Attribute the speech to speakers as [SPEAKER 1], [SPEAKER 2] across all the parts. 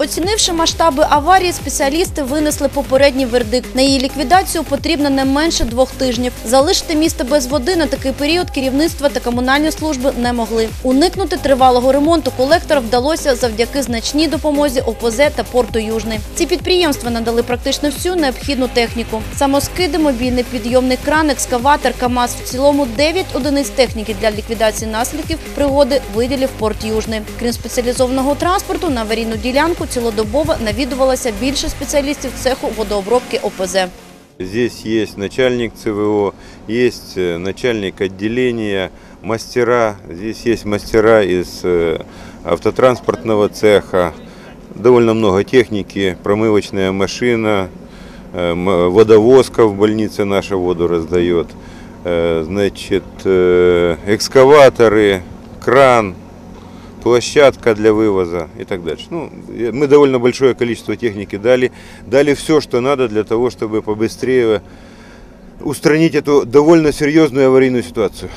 [SPEAKER 1] Оцінивши масштаби аварії, спеціалісти винесли попередній вердикт. На її ліквідацію потрібно не менше двох тижнів. Залишити місто без води на такий період керівництва та комунальні служби не могли. Уникнути тривалого ремонту колектора вдалося завдяки значній допомозі ОПЗ та порту Южний. Ці підприємства надали практично всю необхідну техніку: самоскиди, мобільний підйомний кран, екскаватор, КАМАЗ. В цілому 9 одиниць техніки для ліквідації наслідків пригоди виділив порт Южний. Крім спеціалізованого транспорту, на аварійну ділянку цілодобово навідувалося більше спеціалістів цеху водообробки ОПЗ.
[SPEAKER 2] Здесь есть начальник ЦВО, есть э, начальник отделения, мастера. Здесь есть мастера из э, автотранспортного цеха. Довольно много техники, промывочная машина, э, м- водовозка в больнице наша воду раздает. Э, Значит, э, экскаваторы, кран, Площадка для вывоза и так дальше. Ну, мы довольно большое количество техники дали, дали все, что надо для того, чтобы побыстрее устранить эту довольно серьезную аварийную ситуацию.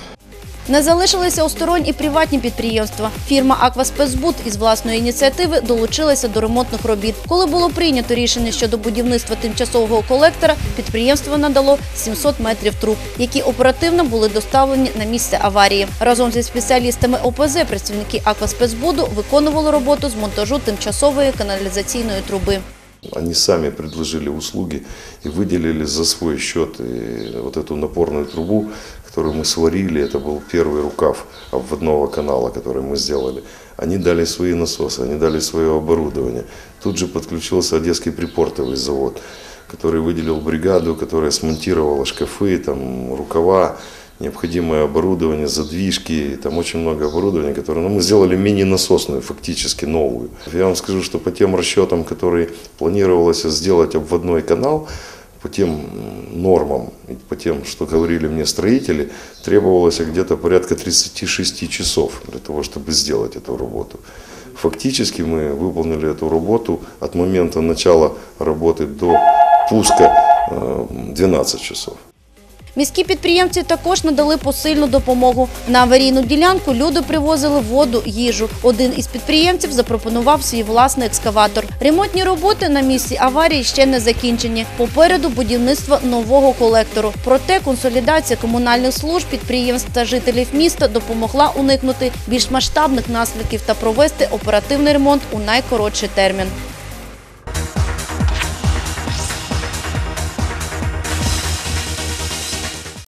[SPEAKER 1] Не залишилися осторонь і приватні підприємства. Фірма «Акваспецбуд» із власної ініціативи долучилася до ремонтних робіт. Коли було прийнято рішення щодо будівництва тимчасового колектора, підприємство надало 700 метрів труб, які оперативно були доставлені на місце аварії. Разом зі спеціалістами ОПЗ працівники «Акваспецбуду» виконували роботу з монтажу тимчасової каналізаційної труби.
[SPEAKER 3] Они сами предложили услуги и выделили за свой счет вот эту напорную трубу, которую мы сварили. Это был первый рукав обводного канала, который мы сделали. Они дали свои насосы, они дали свое оборудование. Тут же подключился Одесский припортовый завод, который выделил бригаду, которая смонтировала шкафы, там, рукава, необходимое оборудование, задвижки, там очень много оборудования, которое ну, мы сделали мини-насосную, фактически новую. Я вам скажу, что по тем расчетам, которые планировалось сделать обводной канал, по тем нормам, по тем, что говорили мне строители, требовалось где-то порядка 36 часов для того, чтобы сделать эту работу. Фактически мы выполнили эту работу от момента начала работы до пуска э, 12 часов.
[SPEAKER 1] Міські підприємці також надали посильну допомогу. На аварійну ділянку люди привозили воду, їжу. Один із підприємців запропонував свій власний екскаватор. Ремонтні роботи на місці аварії ще не закінчені. Попереду будівництво нового колектору. Проте консолідація комунальних служб, підприємств та жителів міста допомогла уникнути більш масштабних наслідків та провести оперативний ремонт у найкоротший термін.